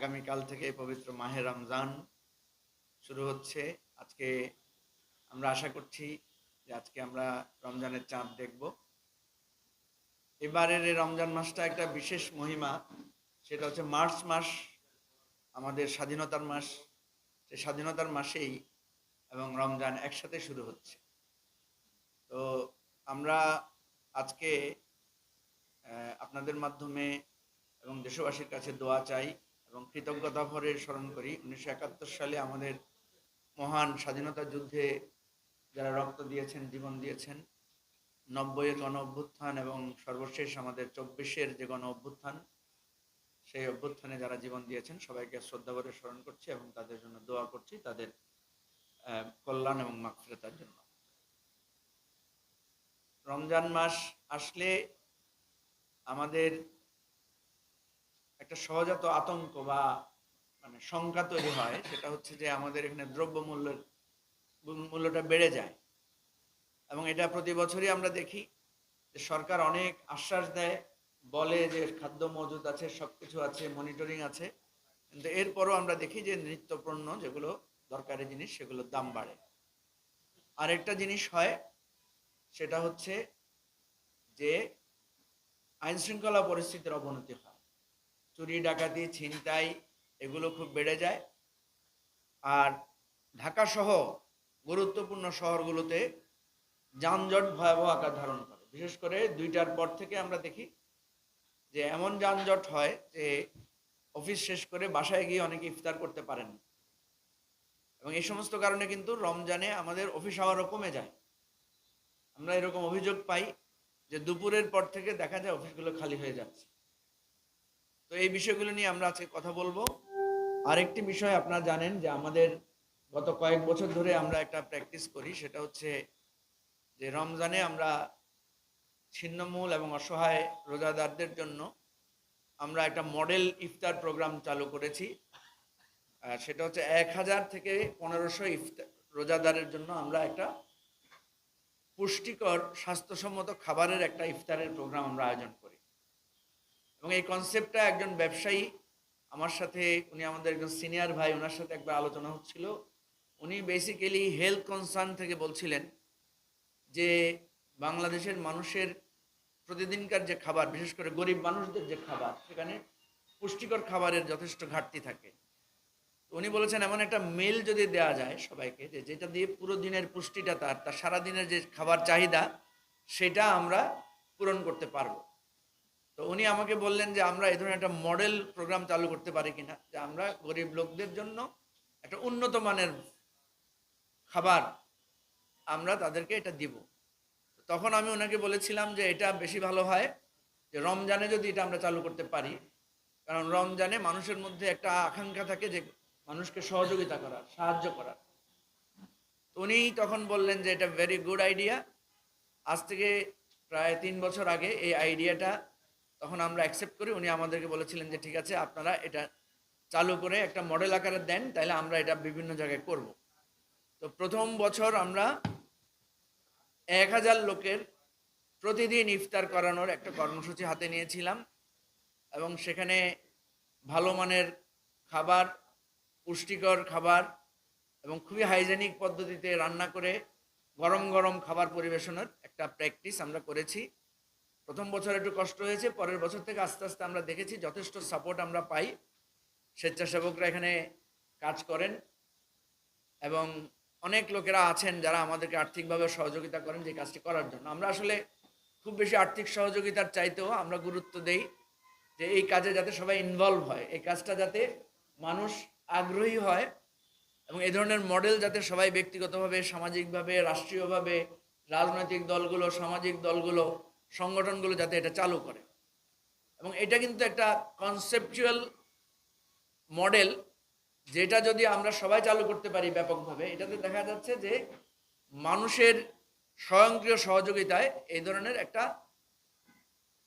আগামীকাল থেকে পবিত্র মাহে রমজান শুরু হচ্ছে। আজকে আমরা আশা করছি যে আজকে আমরা রমজানের চাঁদ দেখব। এবারের এই রমজান মাসটা একটা বিশেষ মহিমা, সেটা হচ্ছে মার্চ মাস, আমাদের স্বাধীনতার মাস। সেই স্বাধীনতার মাসেই এবং রমজান একসাথে শুরু হচ্ছে। তো আমরা আজকে আপনাদের মাধ্যমে এবং দেশবাসীর কাছে দোয়া চাই এবং কৃতজ্ঞতা ভরে স্মরণ করি, উনিশশো একাত্তর সালে আমাদের মহান স্বাধীনতা যুদ্ধে যারা রক্ত দিয়েছেন, জীবন দিয়েছেন নব্বইয়ের গণ অভ্যুত্থান এবং সর্বশেষ আমাদের চব্বিশের যে গণ অভ্যুত্থান, সেই অভ্যুত্থানে যারা জীবন দিয়েছেন, সবাইকে শ্রদ্ধা করে স্মরণ করছি এবং তাদের জন্য দোয়া করছি তাদের কল্যাণ এবং মাকফিরতার জন্য। রমজান মাস আসলে আমাদের একটা সহজাত আতঙ্ক বা মানে শঙ্কা তৈরি হয়, সেটা হচ্ছে যে আমাদের এখানে দ্রব্য মূল্যের মূল্যটা বেড়ে যায়। এবং এটা প্রতি বছরই আমরা দেখি যে সরকার অনেক আশ্বাস দেয়, বলে যে খাদ্য মজুদ আছে, সবকিছু আছে মনিটরিং আছে। কিন্তু এরপরও আমরা দেখি যে নিত্যপণ্য যেগুলো দরকারি জিনিস, সেগুলোর দাম বাড়ে। আরেকটা জিনিস হয়, সেটা হচ্ছে যে আইনশৃঙ্খলা পরিস্থিতির অবনতি হয়। চুরি, ডাকাতি, ছিনতাই এগুলো খুব বেড়ে যায়। আর ঢাকা সহ গুরুত্বপূর্ণ শহরগুলোতে যানজট ভয়াবহ আকার ধারণ করে। বিশেষ করে দুইটার পর থেকে আমরা দেখি যে এমন যানজট হয় যে অফিস শেষ করে বাসায় গিয়ে অনেকে ইফতার করতে পারেন। এবং এই সমস্ত কারণে কিন্তু রমজানে আমাদের অফিস আওয়ারও কমে যায়। আমরা এরকম অভিযোগ পাই যে দুপুরের পর থেকে দেখা যায় অফিসগুলো খালি হয়ে যাচ্ছে। তো এই বিষয়গুলো নিয়ে আমরা আজকে কথা বলব। আরেকটি বিষয় আপনারা জানেন যে আমাদের গত কয়েক বছর ধরে আমরা একটা প্র্যাকটিস করি, সেটা হচ্ছে যে রমজানে আমরা ছিন্নমূল এবং অসহায় রোজাদারদের জন্য আমরা একটা মডেল ইফতার প্রোগ্রাম চালু করেছি। সেটা হচ্ছে এক হাজার থেকে পনেরোশো ইফতার রোজাদারের জন্য আমরা একটা পুষ্টিকর, স্বাস্থ্যসম্মত খাবারের একটা ইফতারের প্রোগ্রাম আমরা আয়োজন করি। এবং এই কনসেপ্টটা একজন ব্যবসায়ী, আমার সাথে উনি আমাদের একজন সিনিয়র ভাই ওনার সাথে একবার আলোচনা হচ্ছিল। উনি বেসিক্যালি হেলথ কনসার্ন থেকে বলছিলেন যে, বাংলাদেশের মানুষের প্রতিদিনকার যে খাবার, বিশেষ করে গরিব মানুষদের যে খাবার, সেখানে পুষ্টিকর খাবারের যথেষ্ট ঘাটতি থাকে। উনি বলেছেন, এমন একটা মেল যদি দেওয়া যায় সবাইকে, যে যেটা দিয়ে পুরো দিনের পুষ্টিটা তার তার সারাদিনের যে খাবার চাহিদা, সেটা আমরা পূরণ করতে পারব। তো উনি আমাকে বললেন যে আমরা এই ধরনের একটা মডেল প্রোগ্রাম চালু করতে পারি কিনা, যে আমরা গরিব লোকদের জন্য একটা উন্নত মানের খাবার আমরা তাদেরকে এটা দিব। তখন আমি ওনাকে বলেছিলাম যে এটা বেশি ভালো হয় যে রমজানে যদি এটা আমরা চালু করতে পারি, কারণ রমজানে মানুষের মধ্যে একটা আকাঙ্ক্ষা থাকে যে মানুষকে সহযোগিতা করার, সাহায্য করার। উনি তখন বললেন যে এটা ভেরি গুড আইডিয়া আজ থেকে প্রায় তিন বছর আগে এই আইডিয়াটা তখন আমরা অ্যাকসেপ্ট করি। উনি আমাদেরকে বলেছিলেন যে, ঠিক আছে, আপনারা এটা চালু করে একটা মডেল আকারে দেন তাহলে আমরা এটা বিভিন্ন জায়গায় করব। তো প্রথম বছর আমরা এক হাজার লোকের প্রতিদিন ইফতার করানোর একটা কর্মসূচি হাতে নিয়েছিলাম এবং সেখানে ভালো মানের খাবার, পুষ্টিকর খাবার এবং খুবই হাইজেনিক পদ্ধতিতে রান্না করে গরম গরম খাবার পরিবেশনের একটা প্র্যাকটিস আমরা করেছি। প্রথম বছর একটু কষ্ট হয়েছে, পরের বছর থেকে আস্তে আস্তে আমরা দেখেছি যথেষ্ট সাপোর্ট আমরা পাই। স্বেচ্ছাসেবকরা এখানে কাজ করেন এবং অনেক লোকেরা আছেন যারা আমাদেরকে আর্থিকভাবে সহযোগিতা করেন যে কাজটি করার জন্য। আমরা আসলে খুব বেশি আর্থিক সহযোগিতার চাইতেও আমরা গুরুত্ব দেই যে এই কাজে যাতে সবাই ইনভলভ হয়, এই কাজটা যাতে মানুষ আগ্রহী হয় এবং এই ধরনের মডেল যাতে সবাই ব্যক্তিগতভাবে, সামাজিকভাবে, রাষ্ট্রীয়ভাবে, রাজনৈতিক দলগুলো, সামাজিক দলগুলো সংগঠনগুলো যাতে এটা চালু করে। এবং এটা কিন্তু একটা কনসেপচুয়াল মডেল যেটা যদি আমরা সবাই চালু করতে পারি ব্যাপকভাবে, এটাতে দেখা যাচ্ছে যে মানুষের স্বয়ংক্রিয় সহযোগিতায় এই ধরনের একটা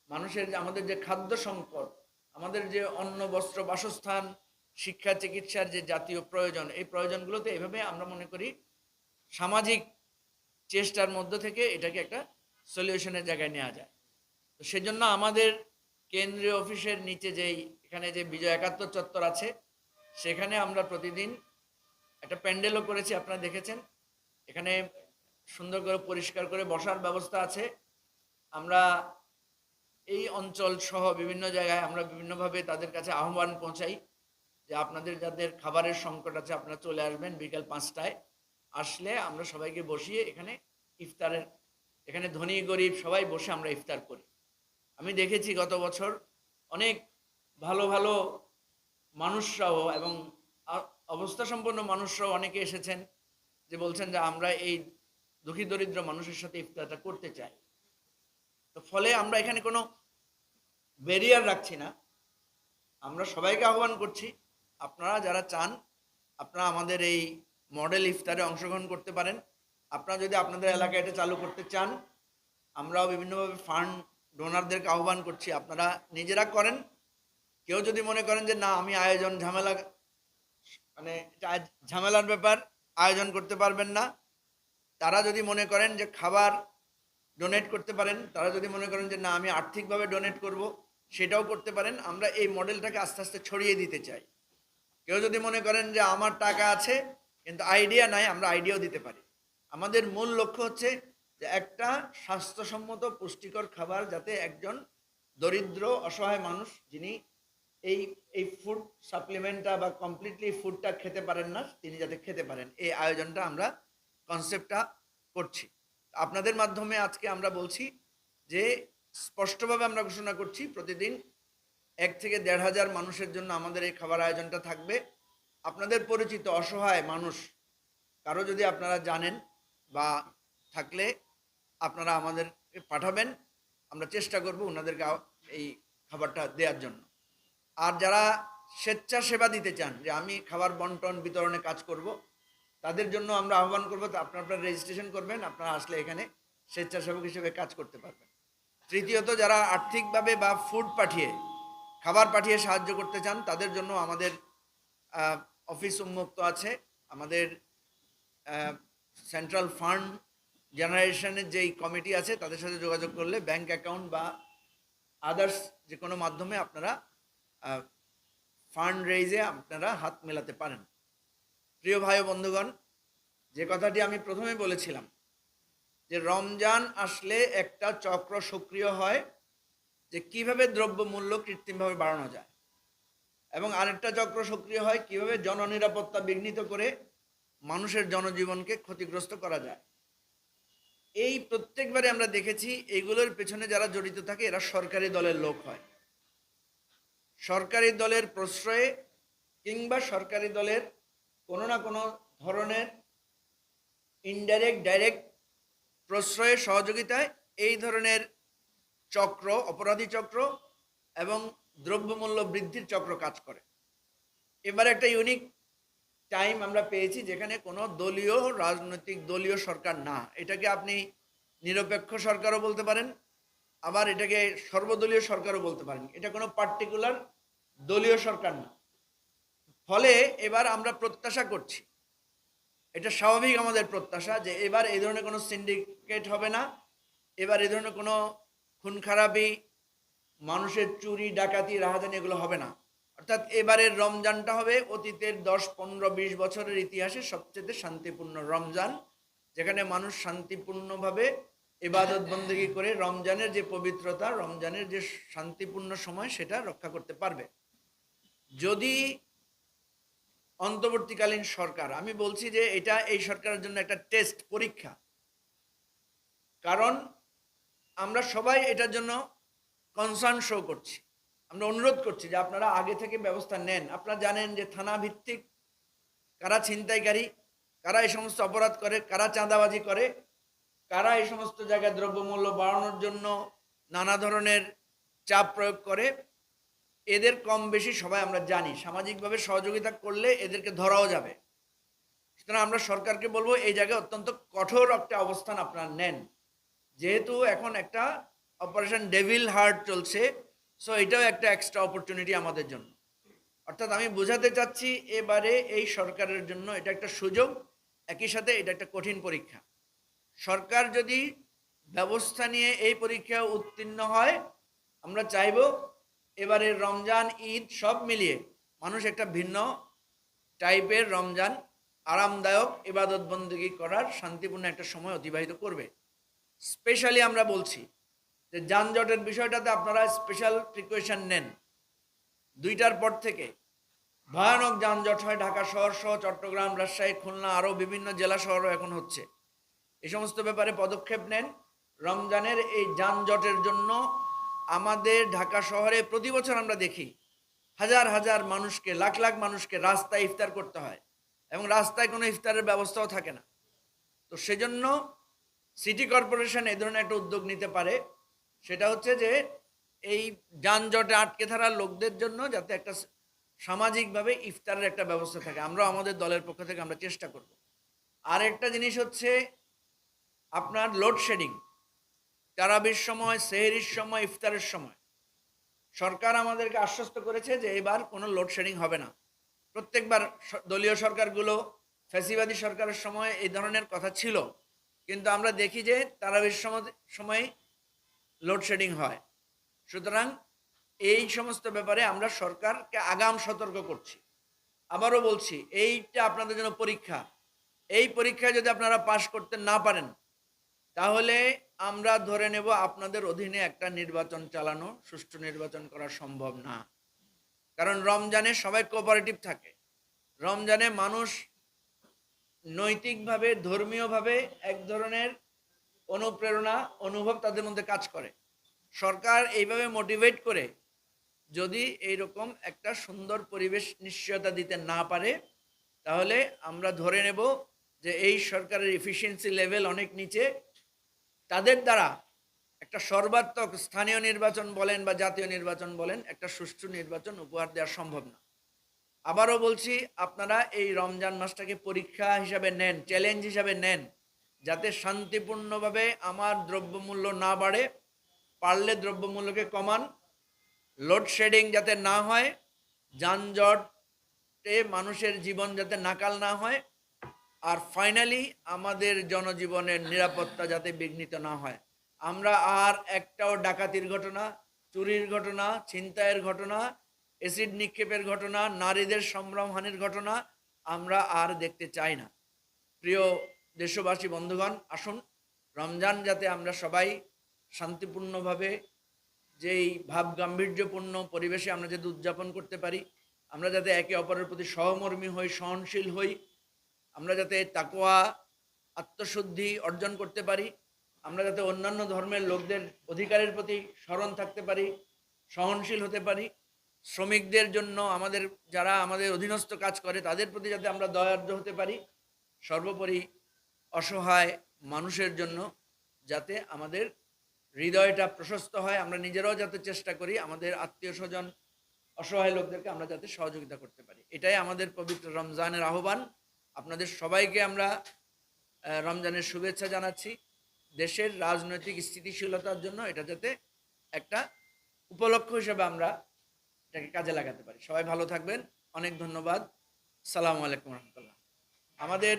মানুষের আমাদের যে খাদ্য সংকট, আমাদের যে অন্ন, বস্ত্র, বাসস্থান, শিক্ষা, চিকিৎসার যে জাতীয় প্রয়োজন, এই প্রয়োজনগুলোতে এভাবে আমরা মনে করি সামাজিক চেষ্টার মধ্য থেকে এটাকে একটা সলিউশনের জায়গায় নেওয়া যায়। তো সেজন্য আমাদের কেন্দ্রীয় অফিসের নিচে যেই, এখানে যে বিজয় একাত্তর চত্বর আছে, সেখানে আমরা প্রতিদিন একটা প্যান্ডেলও করেছি, আপনারা দেখেছেন। এখানে সুন্দর করে পরিষ্কার করে বসার ব্যবস্থা আছে। আমরা এই অঞ্চল সহ বিভিন্ন জায়গায় আমরা বিভিন্নভাবে তাদের কাছে আহ্বান পৌঁছাই যে আপনাদের যাদের খাবারের সংকট আছে, আপনারা চলে আসবেন বিকাল পাঁচটায়। আসলে আমরা সবাইকে বসিয়ে এখানে ইফতারের এখানে ধনী, গরিব, সবাই বসে আমরা ইফতার করি। আমি দেখেছি গত বছর অনেক ভালো ভালো মানুষরাও এবং অবস্থা সম্পন্ন মানুষরাও অনেকে এসেছেন যে বলছেন যে আমরা এই দুঃখী, দরিদ্র মানুষের সাথে ইফতারটা করতে চাই। তো ফলে আমরা এখানে কোনো ব্যারিয়ার রাখছি না। আমরা সবাইকে আহ্বান করছি, আপনারা যারা চান, আপনারা আমাদের এই মডেল ইফতারে অংশগ্রহণ করতে পারেন। আপনারা যদি আপনাদের এলাকায় এটা চালু করতে চান, আমরাও বিভিন্নভাবে ফান্ড ডোনারদেরকে আহ্বান করছি, আপনারা নিজেরা করেন। কেউ যদি মনে করেন যে, না, আমি আয়োজন ঝামেলা মানে ঝামেলার ব্যাপার, আয়োজন করতে পারবেন না। তারা যদি মনে করেন যে, খাবার ডোনেট করতে পারেন, তারা যদি মনে করেন যে, না, আমি আর্থিকভাবে ডোনেট করব, সেটাও করতে পারেন। আমরা এই মডেলটাকে আস্তে আস্তে ছড়িয়ে দিতে চাই। কেউ যদি মনে করেন যে, আমার টাকা আছে, কিন্তু আইডিয়া নাই, আমরা আইডিয়াও দিতে পারি। আমাদের মূল লক্ষ্য হচ্ছে যে একটা স্বাস্থ্যসম্মত, পুষ্টিকর খাবার যাতে একজন দরিদ্র, অসহায় মানুষ যিনি এই এই ফুড সাপ্লিমেন্টটা বা কমপ্লিটলি ফুডটা খেতে পারেন না, তিনি যাতে খেতে পারেন। এই আয়োজনটা আমরা কনসেপ্টটা করছি। আপনাদের মাধ্যমে আজকে আমরা বলছি যে স্পষ্টভাবে আমরা ঘোষণা করছি, প্রতিদিন এক থেকে দেড় হাজার মানুষের জন্য আমাদের এই খাবার আয়োজনটা থাকবে। আপনাদের পরিচিত অসহায় মানুষ, কারও যদি আপনারা জানেন বা থাকলে আপনারা আমাদের পাঠাবেন। আমরা চেষ্টা করব ওনাদেরকে এই খাবারটা দেওয়ার জন্য। আর যারা স্বেচ্ছাসেবা দিতে চান, যে আমি খাবার বন্টন বিতরণে কাজ করব, তাদের জন্য আমরা আহ্বান করব আপনারা আপনারা রেজিস্ট্রেশন করবেন, আপনারা আসলে এখানে স্বেচ্ছাসেবক হিসেবে কাজ করতে পারবেন। তৃতীয়ত, যারা আর্থিকভাবে বা ফুড পাঠিয়ে, খাবার পাঠিয়ে সাহায্য করতে চান, তাদের জন্য আমাদের অফিস উন্মুক্ত আছে। আমাদের সেন্ট্রাল ফান্ড জেনারেশনের যেই কমিটি আছে, তাদের সাথে যোগাযোগ করলে ব্যাংক অ্যাকাউন্ট বা আদার্স যে কোনো মাধ্যমে আপনারা ফান্ড রেইজে আপনারা হাত মেলাতে পারেন। প্রিয় ভাই বন্ধুগণ, যে কথাটি আমি প্রথমে বলেছিলাম, যে রমজান আসলে একটা চক্র সক্রিয় হয় যে কীভাবে দ্রব্যমূল্য কৃত্রিমভাবে বাড়ানো যায়। এবং আরেকটা চক্র সক্রিয় হয় কীভাবে জননিরাপত্তা বিঘ্নিত করে মানুষের জনজীবনকে ক্ষতিগ্রস্ত করা যায়। এই প্রত্যেকবারে আমরা দেখেছি, এগুলোর পেছনে যারা জড়িত থাকে, এরা সরকারি দলের লোক হয়। সরকারি দলের প্রশ্রয়ে কিংবা সরকারি দলের কোনো না কোনো ধরনের ইনডাইরেক্ট ডাইরেক্ট প্রশ্রয়ে, সহযোগিতায় এই ধরনের চক্র, অপরাধী চক্র এবং দ্রব্যমূল্য বৃদ্ধির চক্র কাজ করে। এবার একটা ইউনিক টাইম আমরা পেয়েছি যেখানে কোনো দলীয় রাজনৈতিক, দলীয় সরকার না। এটাকে আপনি নিরপেক্ষ সরকারও বলতে পারেন, আবার এটাকে সর্বদলীয় সরকারও বলতে পারেন। এটা কোনো পার্টিকুলার দলীয় সরকার না। ফলে এবার আমরা প্রত্যাশা করছি। এটা স্বাভাবিক আমাদের প্রত্যাশা যে এবার এই ধরনের কোনো সিন্ডিকেট হবে না। এবার এই ধরনের কোনো খুন খারাপি মানুষের চুরি, ডাকাতি, রাহাজানি এগুলো হবে না। অর্থাৎ এবারের রমজানটা হবে অতীতের দশ, পনেরো, বিশ বছরের ইতিহাসে সবচেয়ে শান্তিপূর্ণ রমজান, যেখানে মানুষ শান্তিপূর্ণভাবে এবাদত বন্দী করে রমজানের যে পবিত্রতা, রমজানের যে শান্তিপূর্ণ সময়, সেটা রক্ষা করতে পারবে। যদি অন্তর্বর্তীকালীন সরকার, আমি বলছি যে এটা এই সরকারের জন্য একটা টেস্ট পরীক্ষা। কারণ আমরা সবাই এটার জন্য কনসার্ন শো করছি। আমরা অনুরোধ করছি যে আপনারা আগে থেকে ব্যবস্থা নেন। আপনারা জানেন যে থানা ভিত্তিক কারা ছিনতাইকারী, কারা এই সমস্ত অপরাধ করে, কারা চাঁদাবাজি করে, কারা এই সমস্ত জায়গায় দ্রব্যমূল্য বাড়ানোর জন্য নানা ধরনের চাপ প্রয়োগ করে, এদের কম বেশি সবাই আমরা জানি। সামাজিকভাবে সহযোগিতা করলে এদেরকে ধরাও যাবে। সুতরাং আমরা সরকারকে বলব, এই জায়গায় অত্যন্ত কঠোর একটা অবস্থান আপনারা নেন। যেহেতু এখন একটা অপারেশন ডেভিল হার্ট চলছে সো এটাও একটা এক্সট্রা অপরচুনিটি আমাদের জন্য। অর্থাৎ আমি বোঝাতে চাচ্ছি এবারে এই সরকারের জন্য এটা একটা সুযোগ, একই সাথে এটা একটা কঠিন পরীক্ষা। সরকার যদি ব্যবস্থা নিয়ে এই পরীক্ষা উত্তীর্ণ হয়, আমরা চাইব এবারের রমজান, ঈদ সব মিলিয়ে মানুষ একটা ভিন্ন টাইপের রমজান আরামদায়ক ইবাদত বন্দী করার শান্তিপূর্ণ একটা সময় অতিবাহিত করবে। স্পেশালি আমরা বলছি যে যানজটের বিষয়টাতে আপনারা স্পেশাল প্রিকশন নেন। দুইটার পর থেকে। ভয়ানক যানজট হয় ঢাকা শহর সহ চট্টগ্রাম, রাজশাহী, খুলনা আরও বিভিন্ন জেলা শহরও এখন হচ্ছে। এই সমস্ত ব্যাপারে পদক্ষেপ নেন। রমজানের এই যানজটের জন্য আমাদের ঢাকা শহরে প্রতি বছর আমরা দেখি, হাজার হাজার মানুষকে, লাখ লাখ মানুষকে রাস্তায় ইফতার করতে হয় এবং রাস্তায় কোনো ইফতারের ব্যবস্থাও থাকে না। তো সেজন্য সিটি কর্পোরেশন এ ধরনের একটা উদ্যোগ নিতে পারে। সেটা হচ্ছে যে এই যানজটে আটকে থাকা লোকদের জন্য যাতে একটা সামাজিকভাবে ইফতারের একটা ব্যবস্থা থাকে। আমরা আমাদের দলের পক্ষ থেকে আমরা চেষ্টা করব। আর একটা জিনিস হচ্ছে আপনার লোডশেডিং তারাবির সময়, সেহেরির সময়, ইফতারের সময়। সরকার আমাদেরকে আশ্বস্ত করেছে যে এবার কোনো লোডশেডিং হবে না। প্রত্যেকবার দলীয় সরকারগুলো, ফ্যাসিবাদী সরকারের সময় এই ধরনের কথা ছিল। কিন্তু আমরা দেখি যে তারাবির সময় সময় লোডশেডিং হয়। সুতরাং এই সমস্ত ব্যাপারে আমরা সরকারকে আগাম সতর্ক করছি। আবারও বলছি, এইটা আপনাদের জন্য পরীক্ষা। এই পরীক্ষায় যদি আপনারা পাশ করতে না পারেন, তাহলে আমরা ধরে নেব আপনাদের অধীনে একটা নির্বাচন চালানো, সুষ্ঠু নির্বাচন করা সম্ভব না। কারণ রমজানে সবাই কোঅপারেটিভ থাকে। রমজানে মানুষ নৈতিকভাবে, ধর্মীয়ভাবে এক ধরনের অনুপ্রেরণা, অনুভব তাদের মধ্যে কাজ করে। সরকার এইভাবে মোটিভেট করে যদি এইরকম একটা সুন্দর পরিবেশ নিশ্চয়তা দিতে না পারে, তাহলে আমরা ধরে নেব যে এই সরকারের এফিসিয়েন্সি লেভেল অনেক নিচে। তাদের দ্বারা একটা সর্বাত্মক স্থানীয় নির্বাচন বলেন বা জাতীয় নির্বাচন বলেন, একটা সুষ্ঠু নির্বাচন উপহার দেওয়া সম্ভব না। আবারও বলছি, আপনারা এই রমজান মাসটাকে পরীক্ষা হিসাবে নেন চ্যালেঞ্জ হিসাবে নেন। যাতে শান্তিপূর্ণভাবে আমার দ্রব্যমূল্য না বাড়ে, পারলে দ্রব্যমূল্যকে কমান লোডশেডিং যাতে না হয়, যানজটে মানুষের জীবন যাতে নাকাল না হয়, আর ফাইনালি আমাদের জনজীবনের নিরাপত্তা যাতে বিঘ্নিত না হয়। আমরা আর একটাও ডাকাতির ঘটনা, চুরির ঘটনা, ছিনতাইয়ের ঘটনা অ্যাসিড নিক্ষেপের ঘটনা, নারীদের সম্ভ্রমহানির ঘটনা আমরা আর দেখতে চাই না। প্রিয় দেশবাসী, বন্ধুগণ, আসুন। রমজান যাতে আমরা সবাই শান্তিপূর্ণভাবে যেই ভাব গাম্ভীর্যপূর্ণ পরিবেশে আমরা যাতে উদযাপন করতে পারি, আমরা যাতে একে অপরের প্রতি সহমর্মী হই, সহনশীল হই, আমরা যাতে তাকোয়া আত্মশুদ্ধি অর্জন করতে পারি, আমরা যাতে অন্যান্য ধর্মের লোকদের অধিকারের প্রতি স্মরণ থাকতে পারি, সহনশীল হতে পারি, শ্রমিকদের জন্য আমাদের, যারা আমাদের অধীনস্থ কাজ করে, তাদের প্রতি যাতে আমরা দয়ার্দ্র হতে পারি, সর্বোপরি অসহায় মানুষের জন্য যাতে আমাদের হৃদয়টা প্রশস্ত হয়, আমরা নিজেরাও যাতে চেষ্টা করি, আমাদের আত্মীয় স্বজন, অসহায় লোকদেরকে আমরা যাতে সহযোগিতা করতে পারি। এটাই আমাদের পবিত্র রমজানের আহ্বান। আপনাদের সবাইকে আমরা রমজানের শুভেচ্ছা জানাচ্ছি। দেশের রাজনৈতিক স্থিতিশীলতার জন্য এটা যাতে একটা উপলক্ষ হিসেবে আমরা এটাকে কাজে লাগাতে পারি। সবাই ভালো থাকবেন। অনেক ধন্যবাদ। সালামু আলাইকুম রহমতুল্লাহ। আমাদের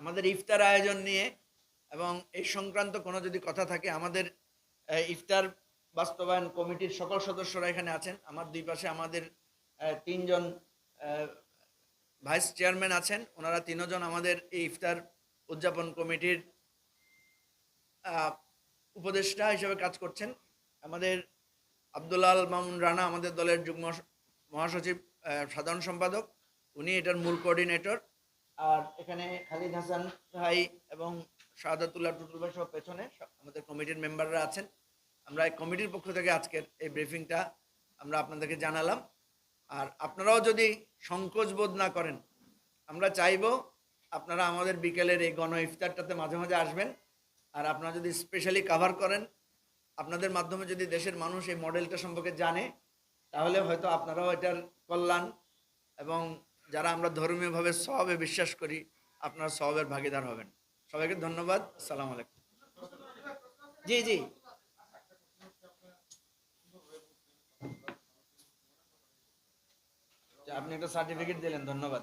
আমাদের ইফতার আয়োজন নিয়ে এবং এই সংক্রান্ত কোনো যদি কথা থাকে, আমাদের ইফতার বাস্তবায়ন কমিটির সকল সদস্যরা এখানে আছেন। আমার দুই পাশে আমাদের তিনজন ভাইস চেয়ারম্যান আছেন। ওনারা তিনজন আমাদের এই ইফতার উদযাপন কমিটির উপদেষ্টা হিসেবে কাজ করছেন। আমাদের আব্দুল্লাল মামুন রানা আমাদের দলের যুগ্ম মহাসচিব সাধারণ সম্পাদক। উনি এটার মূল কোঅর্ডিনেটর। আর এখানে খালিদ হাসান ভাই এবং শাহাদাতুল্লাহ টুটুল ভাই সব পেছনে আমাদের কমিটির মেম্বাররা আছেন। আমরা এই কমিটির পক্ষ থেকে আজকের এই ব্রিফিংটা আমরা আপনাদেরকে জানালাম। আর আপনারাও যদি সংকোচ বোধ না করেন, আমরা চাইব আপনারা আমাদের বিকেলের এই গণ ইফতারটাতে মাঝে মাঝে আসবেন। আর আপনারা যদি স্পেশালি কাভার করেন, আপনাদের মাধ্যমে যদি দেশের মানুষ এই মডেলটা সম্পর্কে জানে, তাহলে হয়তো আপনারাও এটার কল্যাণ এবং যারা আমরা ধর্মীয়ভাবে সবে বিশ্বাস করি আপনারা সবের ভাগিদার হবেন। সবাইকে ধন্যবাদ। সালাম আলাইকুম। জি জি। আপনি একটা সার্টিফিকেট দিলেন ধন্যবাদ।